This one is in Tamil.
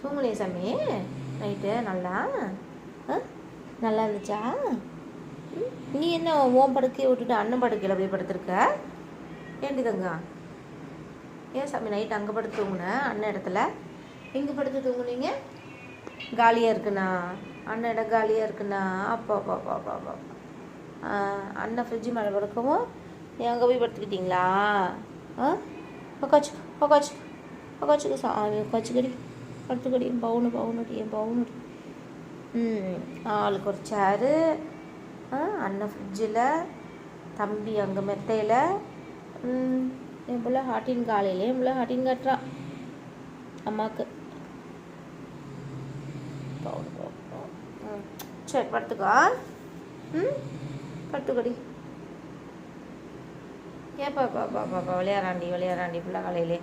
தூங்கலையே சாமி? நைட்டு நல்லா? ஆ? நல்லா இருந்துச்சா? ம், நீ என்ன ஓம் படுக்கையை விட்டுட்டு அண்ணன் படுக்கையில் போய் படுத்திருக்க? ஏண்டி தங்கா ஏன் சாமி நைட் அங்கே படுத்து தூங்கினேன் அண்ணன் இடத்துல? எங்கே படுத்து தூங்குனீங்க? காலியாக இருக்குண்ணா. அண்ணன் இடம் காலியாக இருக்குண்ணா. அப்பா அப்பா அப்பா அப்பா அப்பா. ஆ, அண்ணன் ஃப்ரிட்ஜு மேலே படுக்கவும் நீ அங்கே போய் படுத்துக்கிட்டீங்களா? ஆ? உக்காச்சு உக்காச்சு உக்காச்சுக்கு சாமி உக்காச்சுக்கடி. படுத்துக்கடி என் பவுனு பவுனுடி என் பவுனுடி ம் ஆளுக்கு ஒரு சேரு ஆ அண்ணன் ஃப்ரிட்ஜில் தம்பி அங்கே மெத்தையில் ம், என் பிள்ளை ஹாட்டின் காலையிலே என் பிள்ளை ஹாட்டின் கட்டுறான் அம்மாவுக்கு பவுன் பவுன் சரி படுத்துக்கோ ம் படுத்துக்கடி ஏப்பா பாப்பா பாப்பா விளையாடாண்டி விளையாடாண்டி பிள்ளை காலையிலே